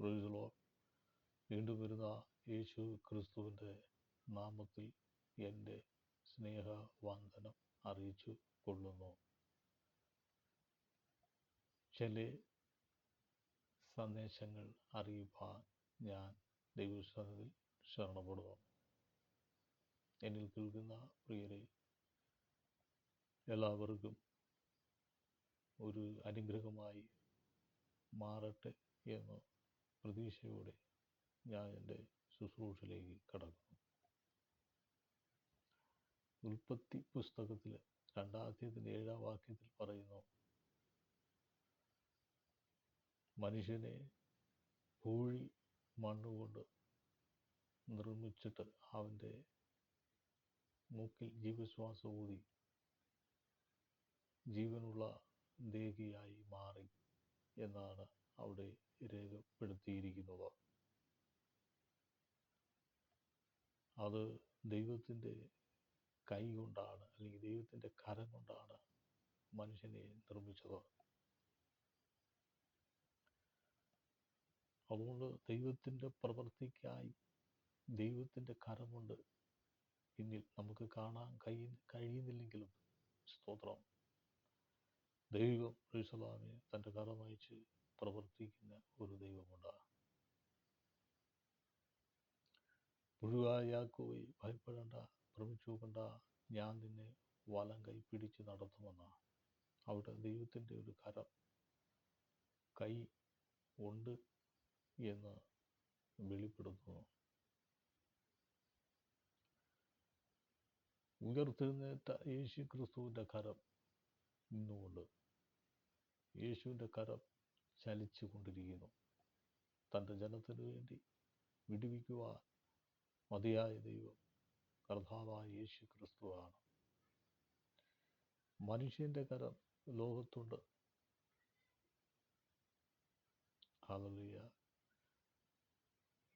പ്രൊയ്സലോ വീണ്ടും വരുന്ന യേശു ക്രിസ്തുവിന്റെ നാമത്തിൽ എന്റെ സ്നേഹവന്ദനം അറിയിച്ചു കൊള്ളുന്നു. ചില സന്ദേശങ്ങൾ അറിയിപ്പാൻ ഞാൻ ദൈവസ്ഥാനത്തിൽ ശരണപ്പെടുന്നു. എന്നിൽ കേൾക്കുന്ന പ്രിയരെ എല്ലാവർക്കും ഒരു അനുഗ്രഹമായി മാറട്ടെ എന്ന പ്രതീക്ഷയോടെ ഞാൻ എന്റെ ശുശ്രൂഷയിലേക്ക് കടക്കുന്നു. ഉൽപ്പത്തി പുസ്തകത്തിൽ രണ്ടാധ്യയത്തിന്റെ ഏഴാം വാക്യത്തിൽ പറയുന്നു മനുഷ്യനെ പൂഴി മണ്ണുകൊണ്ട് നിർമ്മിച്ചിട്ട് അവന്റെ മൂക്കിൽ ജീവശ്വാസം ഊതി ജീവനുള്ള ദേഹിയായി മാറി എന്നാണ് അവിടെ രേഖപ്പെടുത്തിയിരിക്കുന്നത്. അത് ദൈവത്തിന്റെ കൈ കൊണ്ടാണ് അല്ലെങ്കിൽ ദൈവത്തിന്റെ കരം കൊണ്ടാണ് മനുഷ്യനെ നിർമ്മിച്ചത്. അതുകൊണ്ട് ദൈവത്തിന്റെ പ്രവൃത്തിക്കായി ദൈവത്തിന്റെ കരം കൊണ്ട് പിന്നിൽ നമുക്ക് കാണാൻ കഴി കഴിയുന്നില്ലെങ്കിലും സ്തോത്രം. ദൈവം റിസലാമെ തന്റെ കരം അയച്ച് പ്രവർത്തിക്കുന്ന ഒരു ദൈവമുണ്ട്. പുഴുവായ യാക്കോവെ ഭയപ്പെടേണ്ട ഭ്രമിച്ചുകൊണ്ട ഞാൻ നിന്നെ വലം കൈ പിടിച്ച് നടത്തുമെന്ന അവിടെ ദൈവത്തിന്റെ ഒരു കരം കൈ ഉണ്ട് എന്ന് വെളിപ്പെടുത്തുന്നു ഉയർത്തെഴുന്നേറ്റ യേശു ക്രിസ്തുവിന്റെ കരം ഇന്നുകൊണ്ട് യേശുവിന്റെ കരം ചലിച്ചു കൊണ്ടിരിക്കുന്നു തന്റെ ജനത്തിനു വേണ്ടി വിടുവിക്കുവാൻ മതിയായ ദൈവം കർത്താവായ യേശു ക്രിസ്തുവാണ് മനുഷ്യന്റെ കരം ലോകത്തുണ്ട്. ഹാലലിയ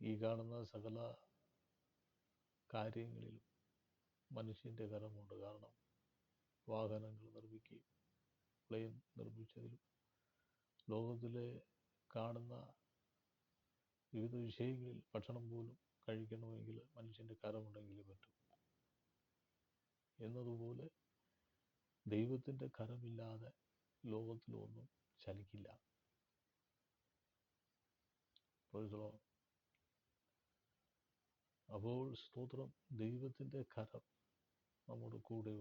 ഈ കാണുന്ന സകല കാര്യങ്ങളിലും മനുഷ്യന്റെ കരമുണ്ട്. കാരണം വാഹനങ്ങൾ നിർമ്മിക്കുകയും പ്ലെയിൻ നിർമ്മിച്ചതിലും ലോകത്തിലെ കാണുന്ന വിവിധ വിഷയങ്ങളിൽ ഭക്ഷണം പോലും കഴിക്കണമെങ്കിൽ മനുഷ്യന്റെ കരമുണ്ടെങ്കിൽ പറ്റും. എന്നതുപോലെ ദൈവത്തിന്റെ കരമില്ലാതെ ലോകത്തിലൊന്നും ചലിക്കില്ല. അപ്പോൾ സ്തോത്രം ദൈവത്തിന്റെ കരം നമ്മുടെ കൂടെ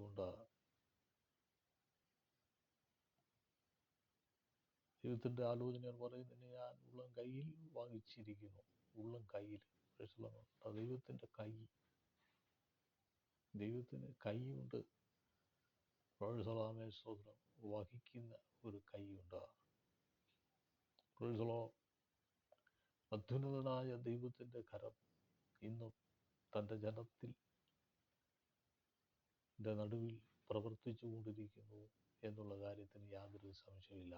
ദൈവത്തിന്റെ ആലോചന പറയുന്നതിന് ഞാൻ ഉള്ളം കയ്യിൽ വാങ്ങിച്ചിരിക്കുന്നു. ഉള്ളം കയ്യിൽ. ദൈവത്തിന്റെ കൈ. ദൈവത്തിന് കൈയുണ്ട്. പ്രൊഴസലാമേ സ്തോത്രം. വഹിക്കുന്ന ഒരു കൈയുണ്ട്. പ്രൊഴസലോ അത്യുന്നതനായ ദൈവത്തിന്റെ കരം ഇന്നും തന്റെ ജനത്തിൽ നടുവിൽ പ്രവർത്തിച്ചു കൊണ്ടിരിക്കുന്നു എന്നുള്ള കാര്യത്തിന് യാതൊരു സംശയമില്ല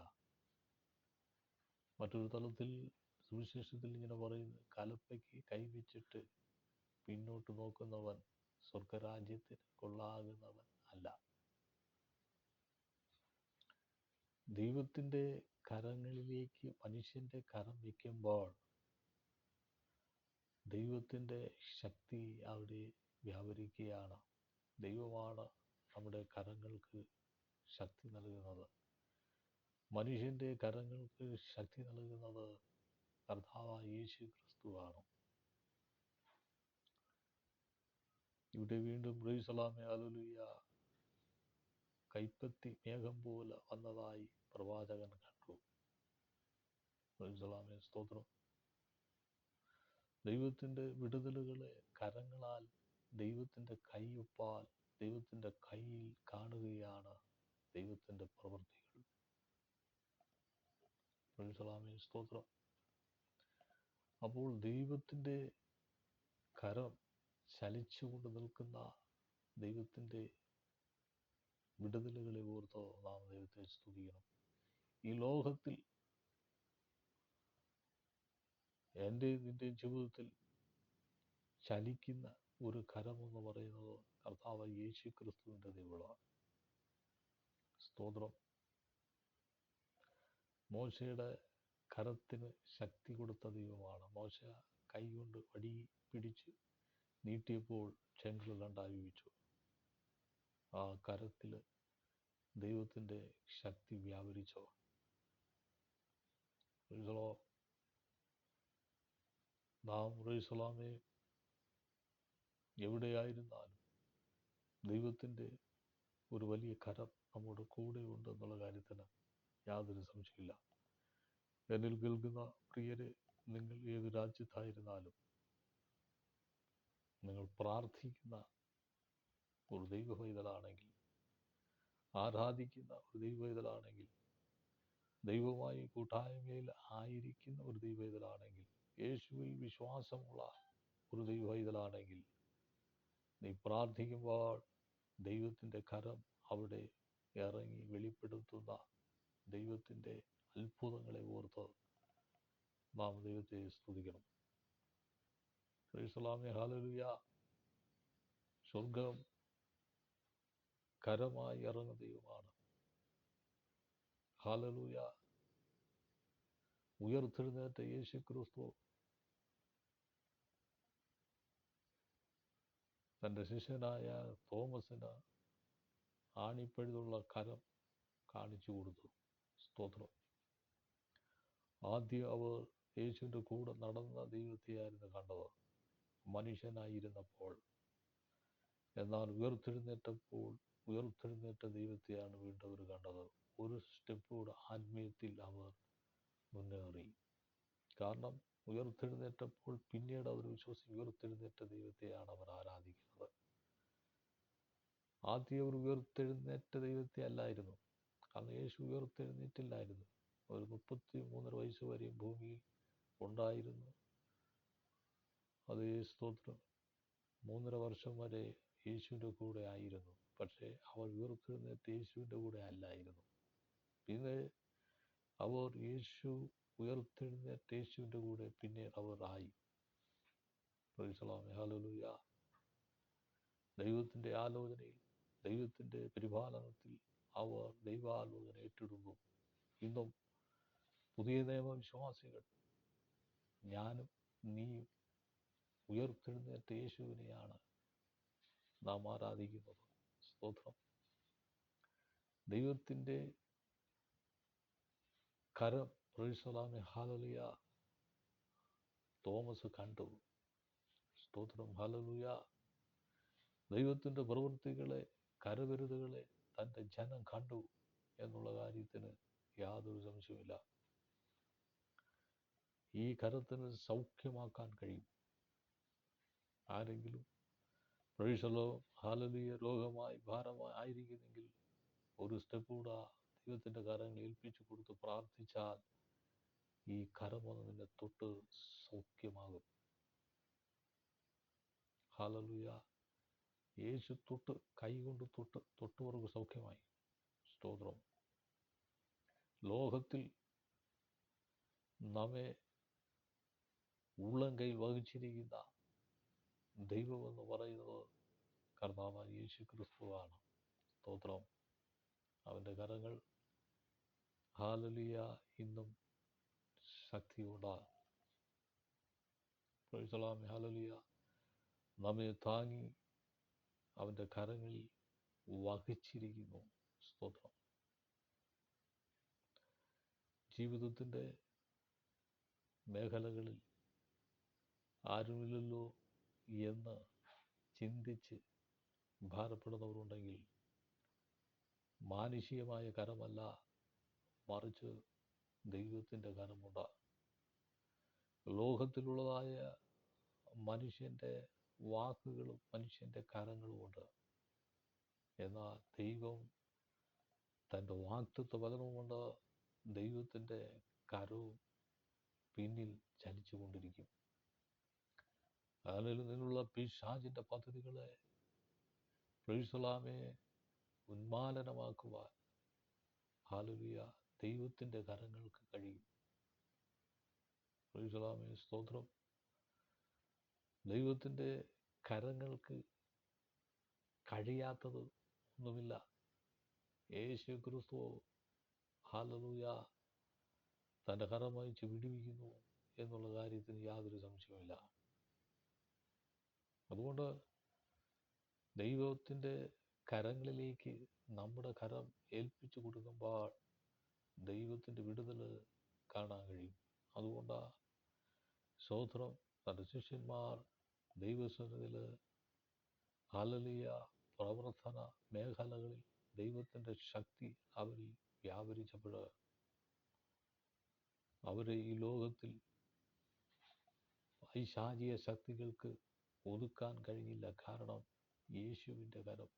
മറ്റൊരു തലത്തിൽ സുവിശേഷത്തിൽ ഇങ്ങനെ പറയുന്നു കലപ്പയ്ക്ക് കൈവച്ചിട്ട് പിന്നോട്ട് നോക്കുന്നവൻ സ്വർഗരാജ്യത്തിന് കൊള്ളാകുന്നവൻ അല്ല. ദൈവത്തിന്റെ കരങ്ങളിലേക്ക് മനുഷ്യന്റെ കരം വയ്ക്കുമ്പോൾ ദൈവത്തിന്റെ ശക്തി അവിടെ വ്യാപരിക്കുകയാണ്. ദൈവമാണ് നമ്മുടെ കരങ്ങൾക്ക് ശക്തി നൽകുന്നത്. മനുഷ്യന്റെ കരങ്ങൾക്ക് ശക്തി നൽകുന്നത് കർത്താവായ യേശു ക്രിസ്തുവാണ് ഇവിടെ വീണ്ടും ബ്രൈസലാമെ അലുലിയ കൈപ്പത്തി മേഘം പോലെ വന്നതായി പ്രവാചകൻ കണ്ടു. ബ്രൈസലാമെ സ്തോത്രം. ദൈവത്തിന്റെ വിടുതലുകളെ കരങ്ങളാൽ ദൈവത്തിന്റെ കൈയൊപ്പാൽ ദൈവത്തിന്റെ കയ്യിൽ കാണുകയാണ് ദൈവത്തിന്റെ പ്രവൃത്തികൾ പ്രൊഫസലാമേ സ്തോത്രം. അപ്പോൾ ദൈവത്തിന്റെ കരം ചലിച്ചുകൊണ്ട് നിൽക്കുന്ന ദൈവത്തിന്റെ വിടുതലുകളെ ഓർത്തോ നാം ദൈവത്തെ സ്തുതിക്കണം. ഈ ലോകത്തിൽ എന്റെ നിന്റെ ജീവിതത്തിൽ ചലിക്കുന്ന ഒരു കരമെന്ന് പറയുന്നത് കർത്താവ് യേശു ക്രിസ്തുവിന്റെ ദൈവമാണ് സ്തോത്രം. മോശയുടെ കരത്തിന് ശക്തി കൊടുത്ത ദൈവമാണ്. മോശ കൈകൊണ്ട് വടി പിടിച്ച് നീട്ടിയപ്പോൾ ചെങ്കൽ രണ്ടായി വീച്ചു ആ കരത്തിൽ ദൈവത്തിന്റെ ശക്തി വ്യാപരിച്ചോ? റീസലോ നാം റീസലാമെ എവിടെയായിരുന്നാലും ദൈവത്തിന്റെ ഒരു വലിയ കരം നമ്മുടെ കൂടെ ഉണ്ടെന്നുള്ള കാര്യത്തിന് യാതൊരു സംശയമില്ല എന്നിൽ കേൾക്കുന്ന പ്രിയരെ നിങ്ങൾ ഏത് രാജ്യത്തായിരുന്നാലും നിങ്ങൾ പ്രാർത്ഥിക്കുന്ന ഒരു ആരാധിക്കുന്ന ഒരു ദൈവവൈതലാണെങ്കിൽ ദൈവമായി കൂട്ടായ്മയിൽ ആയിരിക്കുന്ന ഒരു ദൈവവൈതലാണെങ്കിൽ യേശുവിൽ വിശ്വാസമുള്ള ഒരു ദൈവവൈതലാണെങ്കിൽ നീ പ്രാർത്ഥിക്കുമ്പോൾ ദൈവത്തിന്റെ കരം അവിടെ ഇറങ്ങി വെളിപ്പെടുത്തുന്ന ദൈവത്തിന്റെ അത്ഭുതങ്ങളെ ഓർത്ത് നാം ദൈവത്തെ സ്തുതിക്കണം. ക്രൈസ്തലാമെ ഹാലലുയ സ്വർഗം കരമായി ഇറങ്ങുന്ന ദൈവമാണ്. ഹാലലൂയ ഉയർത്തെഴുന്നേറ്റ യേശു ക്രിസ്തു തന്റെ ശിഷ്യനായ തോമസിന് ആണിപ്പഴുതുള്ള കരം കാണിച്ചു കൊടുത്തു. സ്തോത്രം. ആദ്യം അവർ യേശുവിന്റെ കൂടെ നടന്ന ദൈവത്തെയായിരുന്നു കണ്ടത്. മനുഷ്യനായിരുന്നപ്പോൾ. എന്നാൽ ഉയർത്തെഴുന്നേറ്റപ്പോൾ ഉയർത്തെഴുന്നേറ്റ ദൈവത്തെയാണ് വീണ്ടും അവർ കണ്ടത്. ഒരു സ്റ്റെപ്പ് കൂടെ ആത്മീയത്തിൽ അവർ മുന്നേറി. കാരണം ഉയർത്തെഴുന്നേറ്റപ്പോൾ പിന്നീട് അവർ വിശ്വസിച്ച് ഉയർത്തെഴുന്നേറ്റ ദൈവത്തെയാണ് അവർ ആരാധിക്കുന്നത്. ആദ്യം അവർ ഉയർത്തെഴുന്നേറ്റ ദൈവത്തെ അല്ലായിരുന്നു കാരണം യേശു ഉയർത്തെഴുന്നേറ്റില്ലായിരുന്നു. ഒരു മുപ്പത്തി മൂന്നര വയസ്സ് വരെയും ഭൂമിയിൽ ഉണ്ടായിരുന്നു. അതേ സ്തോത്രം. മൂന്നര വർഷം വരെ യേശുവിന്റെ കൂടെ ആയിരുന്നു. പക്ഷേ അവർ ഉയർത്തെഴുന്നേറ്റ് യേശുവിന്റെ കൂടെ അല്ലായിരുന്നു. പിന്നെ അവർ യേശു ഉയർത്തെഴുന്നേറ്റ് യേശുവിന്റെ കൂടെ പിന്നെ അവർ ആയി. ദൈവത്തിന്റെ ആലോചനയിൽ ദൈവത്തിന്റെ പരിപാലനത്തിൽ അവർ ദൈവാലോചന ഏറ്റെടുക്കും ഇന്നും പുതിയ നിയമ വിശ്വാസികൾ ഞാനും നീയും ഉയർത്തെഴുന്നേറ്റ യേശുവിനെയാണ് നാം ആരാധിക്കുന്നത്. സ്തോത്രം. ദൈവത്തിന്റെ കരം പ്രൊഴിസലാമെ ഹാലലിയ തോമസ് കണ്ടു. സ്തോത്രം ഹാലലുയ ദൈവത്തിന്റെ പ്രവൃത്തികളെ കരവിരുതുകളെ തന്റെ ജനം കണ്ടു എന്നുള്ള കാര്യത്തിന് യാതൊരു സംശയമില്ല ഈ കരത്തിന് സൗഖ്യമാക്കാൻ കഴിയും. ആരെങ്കിലും പ്രൊഴിസലോ ഹാലലിയ രോഗമായി ഭാരമായി ആയിരിക്കുന്നെങ്കിൽ ഒരു സ്റ്റെപ്പ് കൂടെ ദൈവത്തിന്റെ കരങ്ങൾ ഏൽപ്പിച്ചു കൊടുത്ത് പ്രാർത്ഥിച്ചാൽ ഈ കരമൊന്ന് നിന്നെ തൊട്ട് സൗഖ്യമാകും. ഹാലലുയ യേശു തൊട്ട് കൈ കൊണ്ട് തൊട്ട് തൊട്ടുപുറകു സൗഖ്യമായി. സ്തോത്രം. ലോകത്തിൽ നമ്മെ ഉള്ളം കൈ വഹിച്ചിരിക്കുന്ന ദൈവമെന്ന് പറയുന്നത് കർത്താവായ യേശു ക്രിസ്തുവാണ് സ്തോത്രം. അവന്റെ കരങ്ങൾ ഹാലലിയ ഇന്നും ശക്തിയുണ്ടാകും പ്രൈസലാമി ഹാലലിയ നമ്മെ താങ്ങി അവന്റെ കരങ്ങളിൽ വഹിച്ചിരിക്കുന്നു. സ്തോത്രം. ജീവിതത്തിന്റെ മേഖലകളിൽ ആരുമില്ലല്ലോ എന്ന് ചിന്തിച്ച് ഭാരപ്പെടുന്നവരുണ്ടെങ്കിൽ മാനുഷികമായ കരമല്ല മറിച്ച് ദൈവത്തിന്റെ കരമുണ്ട്. ലോകത്തിലുള്ളതായ മനുഷ്യന്റെ വാക്കുകളും മനുഷ്യന്റെ കരങ്ങളുമുണ്ട് എന്നാൽ ദൈവം തന്റെ വാക്തത്വ വചനവും കൊണ്ട് ദൈവത്തിന്റെ കരവും പിന്നിൽ ചലിച്ചുകൊണ്ടിരിക്കും. അതിൽ നിന്നുള്ള പിശാജിന്റെ പദ്ധതികളെ പ്രൊഴിസലാമെ ഉന്മാലനമാക്കുവാൻ ഹാലുലിയ ദൈവത്തിന്റെ കരങ്ങൾക്ക് കഴിയും. പ്രൊഴിസലാമെ സ്തോത്രം. ദൈവത്തിന്റെ കരങ്ങൾക്ക് കഴിയാത്തത് ഒന്നുമില്ല യേശു ക്രിസ്തു ഹാലലൂയ തന്റെ കരം അയച്ച് വിടുവിക്കുന്നു എന്നുള്ള കാര്യത്തിന് യാതൊരു സംശയവുമില്ല. അതുകൊണ്ട് ദൈവത്തിന്റെ കരങ്ങളിലേക്ക് നമ്മുടെ കരം ഏൽപ്പിച്ചു കൊടുക്കുമ്പോൾ ദൈവത്തിന്റെ വിടുതൽ കാണാൻ കഴിയും. അതുകൊണ്ടാണ് സ്തോത്രം. തന്റെ ശിഷ്യന്മാർ ദൈവസന്നിധിയിൽ ഹലലിയ പ്രവർത്തന മേഖലകളിൽ ദൈവത്തിന്റെ ശക്തി അവരിൽ വ്യാപരിച്ചപ്പോൾ അവരെ ഈ ലോകത്തിൽ ഐശാചിയ ശക്തികൾക്ക് ഒതുക്കാൻ കഴിഞ്ഞില്ല. കാരണം യേശുവിന്റെ കരം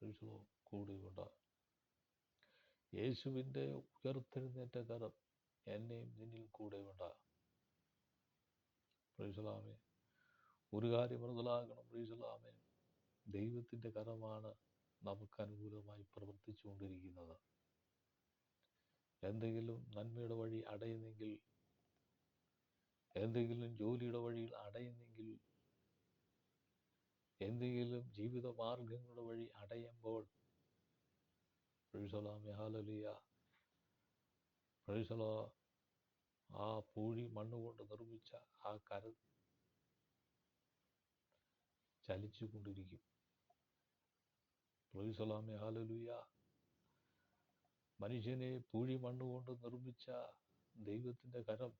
ഈശോ കൂടിയുണ്ട് യേശുവിന്റെ ഉയർത്തെഴുന്നേറ്റ കരം എന്നെയും നിന്നിൽ കൂടെയുണ്ട് പ്രീസലാമേ ഒരു കാര്യം മനസ്സിലാക്കണം. പ്രീസലാമേ ദൈവത്തിന്റെ കരമാണ് നമുക്ക് അനുകൂലമായി പ്രവർത്തിച്ചുകൊണ്ടിരിക്കുന്നത്. എന്തെങ്കിലും നന്മയുടെ വഴി അടയുന്നെങ്കിൽ എന്തെങ്കിലും ജോലിയുടെ വഴിയിൽ അടയുന്നെങ്കിൽ എന്തെങ്കിലും ജീവിത മാർഗങ്ങളുടെ വഴി അടയുമ്പോൾ പ്രൈസലാമി ഹാലലിയ പ്രൈസല ആ പൂഴി മണ്ണുകൊണ്ട് നിർമ്മിച്ച ആ കര ചലിച്ചുകൊണ്ടിരിക്കും. പ്രൈസലാമി ഹാലലുയ മനുഷ്യനെ പൂഴി മണ്ണുകൊണ്ട് നിർമ്മിച്ച ദൈവത്തിന്റെ കരം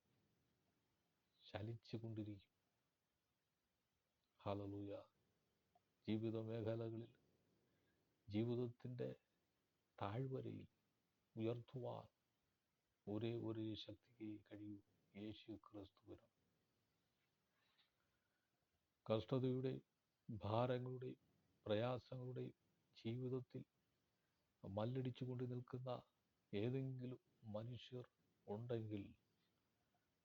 ചലിച്ചുകൊണ്ടിരിക്കും. ഹാലലൂയ ജീവിത മേഖലകളിൽ ജീവിതത്തിന്റെ താഴ്വരയിൽ ഉയർത്തുവാൻ ഒരേ ഒരേ ശക്തിക്ക് കഴിയൂ. യേശു ക്രിസ്തുവിന് കഷ്ടതയുടെ ഭാരങ്ങളുടെ പ്രയാസങ്ങളുടെ ജീവിതത്തിൽ മല്ലടിച്ചു കൊണ്ട് നിൽക്കുന്ന ഏതെങ്കിലും മനുഷ്യർ ഉണ്ടെങ്കിൽ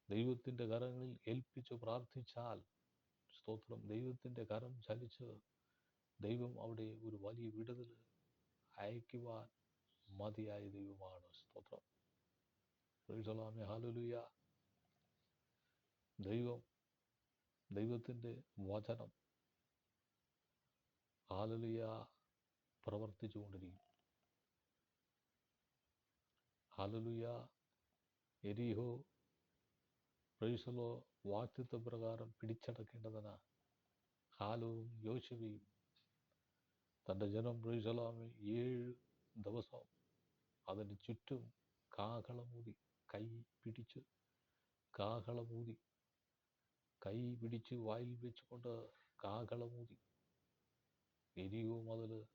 ദൈവത്തിന്റെ കരങ്ങളിൽ ഏൽപ്പിച്ച് പ്രാർത്ഥിച്ചാൽ സ്തോത്രം. ദൈവത്തിന്റെ കരം ചലിച്ച് ദൈവം അവിടെ ഒരു വലിയ വിടുതൽ അയക്കുവാൻ മതിയായ ദൈവമാണ് സ്തോത്രം. പ്രീസലാമി ഹാലലുയ ദൈവം ദൈവത്തിന്റെ വചനം ഹാലലുയ പ്രവർത്തിച്ചുകൊണ്ടിരിക്കും ഹാലലുയ എരിഹോ പ്രൈസലോ വാക്തിത്വ പ്രകാരം പിടിച്ചടക്കേണ്ടതിന് ഹാലവും യോശുവയും തന്റെ ജനം പ്രൈസലാമി ഏഴ് ദിവസം അതിന് ചുറ്റും കാഹളമൂതി കൈ പിടിച്ച് കാഹളമൂതി. കൈ പിടിച്ച് വായിൽ വെച്ചുകൊണ്ട് കാഹളമൂതി. എരിയോ മതിൽ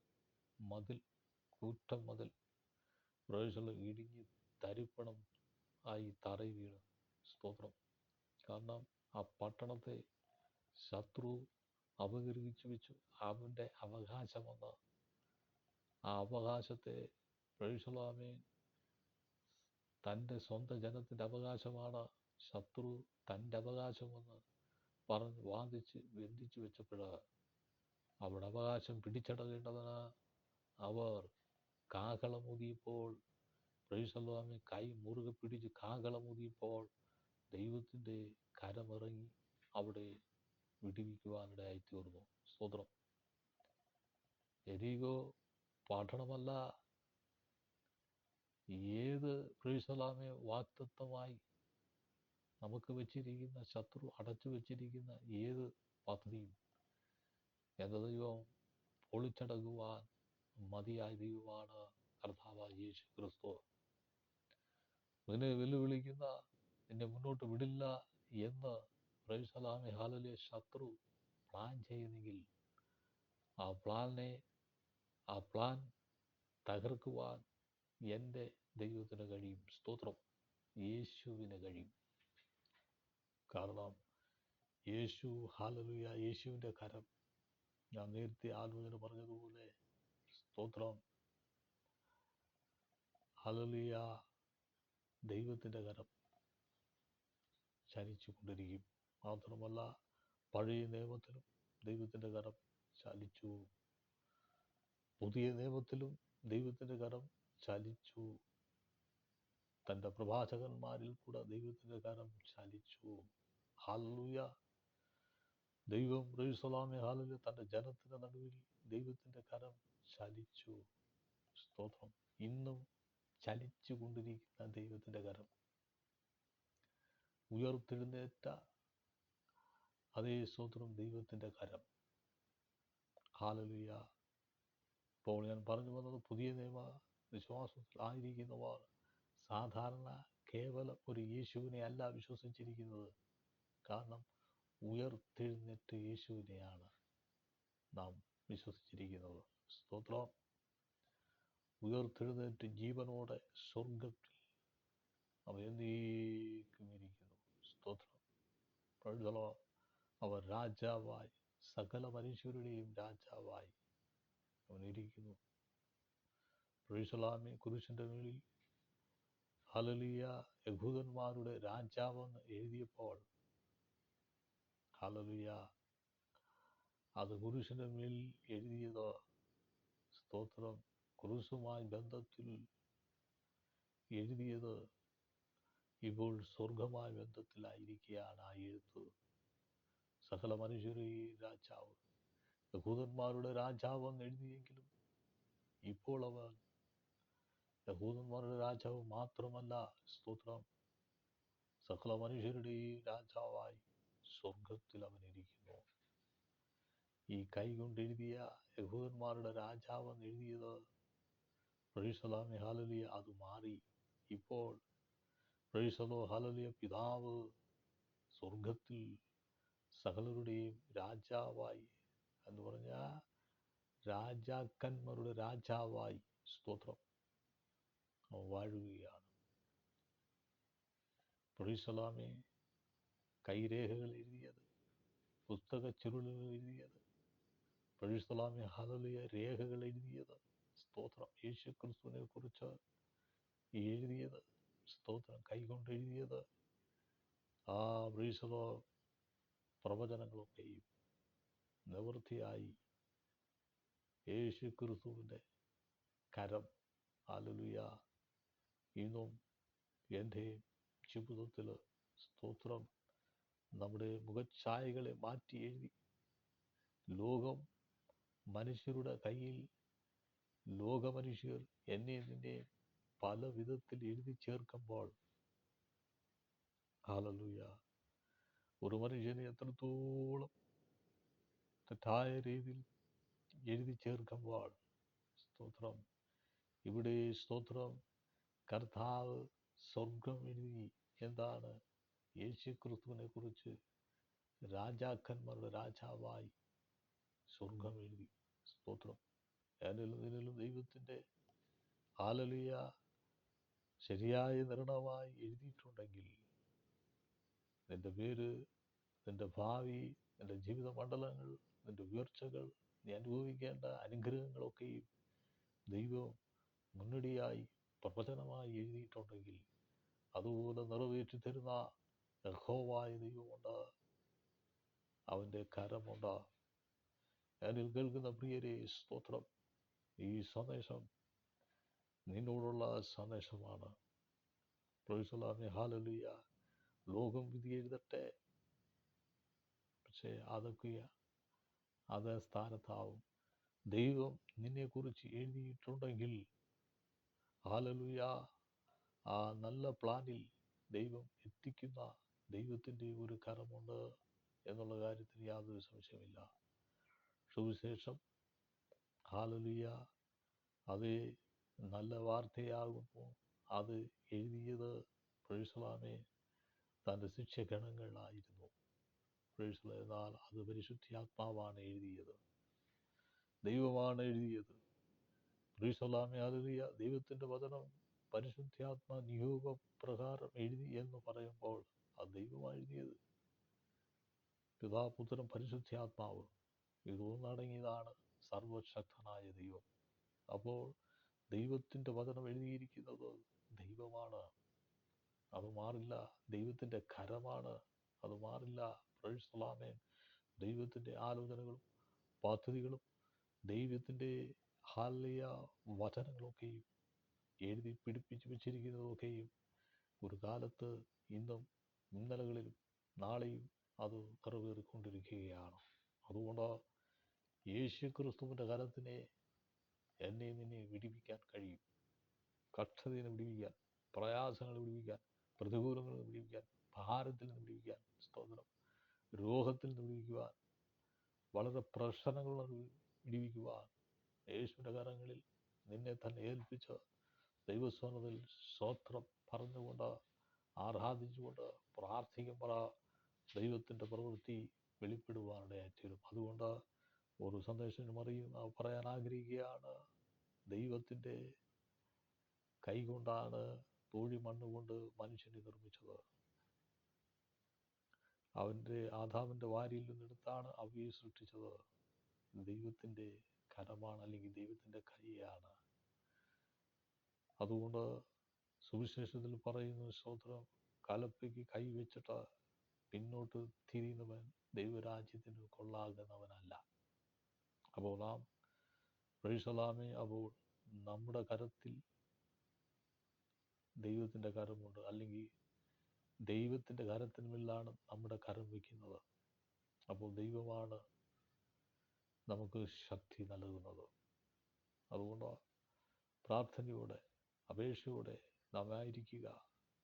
മതിൽ കൂറ്റം മതിൽ. പ്രവേശനം ഇടിഞ്ഞ് തരിപ്പണം ആയി തറയി വീണ്. സ്തോത്രം. കാരണം ആ പട്ടണത്തെ ശത്രു അപകരിച്ചു വെച്ചു അവന്റെ അവകാശമെന്ന് ആ അവകാശത്തെ പ്രൈസലാമേ തന്റെ സ്വന്തം ജനത്തിന്റെ അവകാശമാണ് ശത്രു തന്റെ അവകാശമെന്ന് പറഞ്ഞ് വാദിച്ച് ബന്ധിച്ചു വെച്ചപ്പോൾ അവിടെ അവകാശം പിടിച്ചടക്കേണ്ടതിന് അവർ കാഹളമുതിയപ്പോൾ പ്രൈസലാമെ കൈ മുറുകെ പിടിച്ച് കാഹളമുതിയപ്പോൾ ദൈവത്തിന്റെ കരമിറങ്ങി അവിടെ വിടിവിക്കുവാനിടയായി തീർന്നു സ്തോത്രം. എരീഗോ പഠനമല്ല. ഏത് പ്രീസലാമെ വാക്തത്വമായി നമുക്ക് വെച്ചിരിക്കുന്ന ശത്രു അടച്ചു വെച്ചിരിക്കുന്ന ഏത് പദ്ധതിയും ദൈവം പൊളിച്ചടക്കുവാൻ മതിയായ ദൈവമാണ് കർത്താവ് യേശു ക്രിസ്തു നിന്നെ വെല്ലുവിളിക്കുന്ന നിന്നെ മുന്നോട്ട് വിടില്ല എന്ന് പ്രൈസലാമെ ഹാലലെ ശത്രു പ്ലാൻ ചെയ്യുന്നെങ്കിൽ ആ പ്ലാനെ ആ പ്ലാൻ തകർക്കുവാൻ എന്റെ ദൈവത്തിന് കഴിയും. സ്തോത്രം. യേശുവിന് കഴിയും. കാരണം യേശു ഹാലലുയ യേശുവിന്റെ കരം. ഞാൻ നേരത്തെ ആലോചന പറഞ്ഞതുപോലെ സ്തോത്രം. ഹാലലുയ ദൈവത്തിന്റെ കരം. ചലിച്ചു കൊണ്ടിരിക്കും മാത്രമല്ല പഴയ നിയമത്തിലും ദൈവത്തിന്റെ കരം ചലിച്ചു. പുതിയ നിയമത്തിലും ദൈവത്തിന്റെ കരം ചലിച്ചു. തന്റെ പ്രവാചകന്മാരിൽ കൂടെ ദൈവത്തിന്റെ കരം ചലിച്ചു. ഹാലൂയ ദൈവം റീസലാമെ ഹാലൂയ തന്റെ ജനത്തിന്റെ നടുവിൽ ദൈവത്തിന്റെ കരം ചലിച്ചു. സ്തോത്രം. ഇന്നും ചലിച്ചു കൊണ്ടിരിക്കുന്ന ദൈവത്തിന്റെ കരം. ഉയർത്തെഴുന്നേറ്റ അതേ സ്തോത്രം ദൈവത്തിന്റെ കരം. ഹാലലുയ ഇപ്പോൾ ഞാൻ പറഞ്ഞു വന്നത് പുതിയ നിയമ വിശ്വാസത്തിൽ ആയിരിക്കുന്നവർ സാധാരണ കേവലം ഒരു യേശുവിനെ അല്ല വിശ്വസിച്ചിരിക്കുന്നത്. കാരണം ഉയർത്തെഴുന്നേറ്റ യേശുവിനെയാണ് നാം വിശ്വസിച്ചിരിക്കുന്നത്. സ്തോത്രം. ഉയർത്തെഴുന്നേറ്റ് ജീവനോടെ സ്വർഗത്തിൽ അവ എന്നേക്കും സ്തോത്രം. പ്രഴുതലോ അവർ രാജാവായി സകല മനുഷ്യരുടെയും രാജാവായി അവൻ ഇരിക്കുന്നു പ്രൊഴിസലാമി കുരിശിന്റെ മേളിൽ ഹലലിയ യഹൂദന്മാരുടെ രാജാവെന്ന് എഴുതിയപ്പോൾ ഹലലിയ അത് കുരിശിന്റെ മേലിൽ എഴുതിയത് സ്തോത്രം. കുരിശുമായി ബന്ധത്തിൽ എഴുതിയത് ഇപ്പോൾ സ്വർഗമായ ബന്ധത്തിലായിരിക്കുകയാണ് ആ എഴുത്ത്. സകല മനുഷ്യരെയും രാജാവ് യഹൂദന്മാരുടെ രാജാവെന്ന് എഴുതിയെങ്കിലും ഇപ്പോൾ അവൻ യഹൂദന്മാരുടെ രാജാവ് മാത്രമല്ല സ്തോത്രം. സകല മനുഷ്യരുടെയും രാജാവായി സ്വർഗത്തിൽ അവനിരിക്കുന്നു ഈ കൈ കൊണ്ട് എഴുതിയ യഹൂദന്മാരുടെ രാജാവെന്ന് എഴുതിയത് പ്രൈസലാമി ഹാലലിയ അത് മാറി. ഇപ്പോൾ പ്രൈസലോ ഹാലലിയ പിതാവ് സ്വർഗത്തിൽ സകലരുടെയും രാജാവായി എന്ന് പറഞ്ഞാൽ രാജാക്കന്മാരുടെ രാജാവായി. സ്തോത്രം. വാഴുകയാണ്. പ്രൊഴിസലാമെ കൈരേഖകൾ എഴുതിയത് പുസ്തക ചുരുളുകൾ എഴുതിയത് പ്രൊഴിസലാമെ ഹലലിയ രേഖകൾ എഴുതിയത് സ്തോത്രം. യേശു ക്രിസ്തുവിനെ കുറിച്ച് എഴുതിയത് സ്തോത്രം. കൈകൊണ്ട് എഴുതിയത് ആ പ്രൊഴിസലോ പ്രവചനങ്ങളൊക്കെയും നിവൃത്തിയായി യേശു ക്രിസ്തുവിന്റെ കരം. ആലുലുയ ഇന്നും എന്റെ ജീവിതത്തിൽ സ്തോത്രം. നമ്മുടെ മുഖഛായകളെ മാറ്റി എഴുതി. ലോകം മനുഷ്യരുടെ കയ്യിൽ. ലോകമനുഷ്യർ എന്നെ നിന്നെ പല വിധത്തിൽ എഴുതി ചേർക്കുമ്പോൾ. ഹാലലുയ ഒരു മനുഷ്യനെ എത്രത്തോളം തെറ്റായ രീതിയിൽ എഴുതി ചേർക്കുമ്പോൾ. സ്തോത്രം. ഇവിടെ സ്തോത്രം. കർത്താവ് സ്വർഗം എഴുതി. എന്താണ്? യേശു ക്രിസ്തുവിനെ കുറിച്ച് രാജാക്കന്മാരുടെ രാജാവായി സ്വർഗം എഴുതി. സ്തോത്രം. എന്നിലും നിന്നിലും ദൈവത്തിന്റെ ആലലിയ ശരിയായ നിർണമായി എഴുതിയിട്ടുണ്ടെങ്കിൽ നിന്റെ പേര് നിന്റെ ഭാവി നിന്റെ ജീവിത മണ്ഡലങ്ങൾ നിന്റെ ഉയർച്ചകൾ നീ അനുഭവിക്കേണ്ട അനുഗ്രഹങ്ങളൊക്കെയും ദൈവം മുന്നണിയായി പ്രവചനമായി എഴുതിയിട്ടുണ്ടെങ്കിൽ അതുപോലെ നിറവേറ്റി തരുന്ന യഹോവായ ദൈവമുണ്ട്. അവന്റെ കരമുണ്ട്. ഞാനിൽ കേൾക്കുന്ന പ്രിയരെ സ്തോത്രം. ഈ സന്ദേശം നിന്നോടുള്ള സന്ദേശമാണ്. പ്രൊഫസലാമി ഹാലലിയ. ലോകം വിധി എഴുതട്ടെ. പക്ഷേ അതൊക്കെ അത് സ്ഥാനത്താവും. ദൈവം നിന്നെക്കുറിച്ച് എഴുതിയിട്ടുണ്ടെങ്കിൽ ഹാലലുയ ആ നല്ല പ്ലാനിൽ ദൈവം എത്തിക്കുന്ന ദൈവത്തിന്റെ ഒരു കരമുണ്ട് എന്നുള്ള കാര്യത്തിൽ യാതൊരു സംശയമില്ല സുവിശേഷം ഹാലലുയ അത് നല്ല വാർത്തയാകുന്നു. അത് എഴുതിയത് പ്രൊഴിസലാമെ തന്റെ ശിക്ഷഗണങ്ങളായിരുന്നു പ്രൊഴിസല എന്നാൽ അത് പരിശുദ്ധാത്മാവാണ് എഴുതിയത്. ദൈവമാണ് എഴുതിയത്. പ്രൊഴിസലാമെ ഹാലലുയ ദൈവത്തിന്റെ വചനം പരിശുദ്ധാത്മ നിയോഗപ്രകാരം എഴുതി എന്ന് പറയുമ്പോൾ അത് ദൈവമാണ് എഴുതിയത്. പിതാപുത്രൻ പരിശുദ്ധാത്മാവ്. ഇതൊന്നടങ്ങിയതാണ് സർവശക്തനായ ദൈവം. അപ്പോൾ ദൈവത്തിന്റെ വചനം എഴുതിയിരിക്കുന്നത് ദൈവമാണ്. അത് മാറില്ല. ദൈവത്തിന്റെ കരമാണ് അത് മാറില്ല. പ്രൊഴിസലാമേ ദൈവത്തിന്റെ ആലോചനകളും പദ്ധതികളും ദൈവത്തിന്റെ ഹാലിയ വചനങ്ങളൊക്കെയും എഴുതി പിടിപ്പിച്ച് വെച്ചിരിക്കുന്നതൊക്കെയും ഒരു കാലത്ത് ഇന്നും ഇന്നലകളിലും നാളെയും അത് കറവേറിക്കൊണ്ടിരിക്കുകയാണ് അതുകൊണ്ട് യേശു ക്രിസ്തുവിന്റെ കരത്തിനെ എന്നെ നിന്നെ വിടിവിക്കാൻ കഴിയും. കഷ്ടതയെ വിടിവിക്കാൻ പ്രയാസങ്ങളെ വിടിവിക്കാൻ പ്രതികൂലങ്ങളെ വിടിവിക്കാൻ ഭാരത്തിൽ നിന്ന് വിടിവിക്കാൻ സ്തോത്രം. രോഗത്തിൽ നിന്ന് വിടിവിക്കുവാൻ വളരെ പ്രശ്നങ്ങളിൽ നിന്ന് വിടിവിക്കുവാൻ യേശുവിന്റെ കരങ്ങളിൽ നിന്നെ തന്നെ ഏൽപ്പിച്ച് ദൈവസ്വനത്തിൽ സ്വോത്രം പറഞ്ഞുകൊണ്ട് ആരാധിച്ചുകൊണ്ട് പ്രാർത്ഥിക്കുമ്പോൾ ദൈവത്തിന്റെ പ്രവൃത്തി വെളിപ്പെടുവാനിടയായിത്തീരും അതുകൊണ്ട് ഒരു സന്ദേശം അറിയും പറയാൻ ആഗ്രഹിക്കുകയാണ്. ദൈവത്തിന്റെ കൈകൊണ്ടാണ് പൂഴി മണ്ണുകൊണ്ട് മനുഷ്യനെ നിർമ്മിച്ചത്. അവന്റെ ആധാവിന്റെ വാരിയിൽ നിന്നെടുത്താണ് അവയെ സൃഷ്ടിച്ചത്. ദൈവത്തിന്റെ കരമാണ് അല്ലെങ്കിൽ ദൈവത്തിന്റെ കൈയാണ്. അതുകൊണ്ട് സുവിശേഷത്തിൽ പറയുന്ന സ്തോത്രം കലപ്പയ്ക്ക് കൈവച്ചിട്ട് പിന്നോട്ട് തിരിയുന്നവൻ ദൈവരാജ്യത്തിന് കൊള്ളാകുന്നവനല്ല. അപ്പോൾ നാം പ്രൈസലാമേ അപ്പോൾ നമ്മുടെ കരത്തിൽ ദൈവത്തിന്റെ കരമുണ്ട്. അല്ലെങ്കിൽ ദൈവത്തിന്റെ കരത്തിന്മേലാണ് നമ്മുടെ കരം വയ്ക്കുന്നത്. അപ്പോൾ ദൈവമാണ് നമുക്ക് ശക്തി നൽകുന്നത്. അതുകൊണ്ട് പ്രാർത്ഥനയോടെ അപേക്ഷയോടെ നാം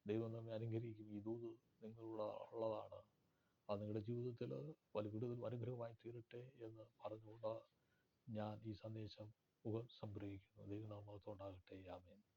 ദൈവം നമ്മെ അനുഗ്രഹിക്കും. ഈ ദൂത് നിങ്ങളുടെ ഉള്ളതാണ്. അത് നിങ്ങളുടെ ജീവിതത്തിൽ വലിയ വിടുതൽ അനുഗ്രഹമായി തീരട്ടെ എന്ന് പറഞ്ഞുകൊണ്ട് ഞാൻ ഈ സന്ദേശം ഉപസംഗ്രഹിക്കുന്നു. ദൈവനാമത്തോണ്ടാകട്ടെ ആമേൻ.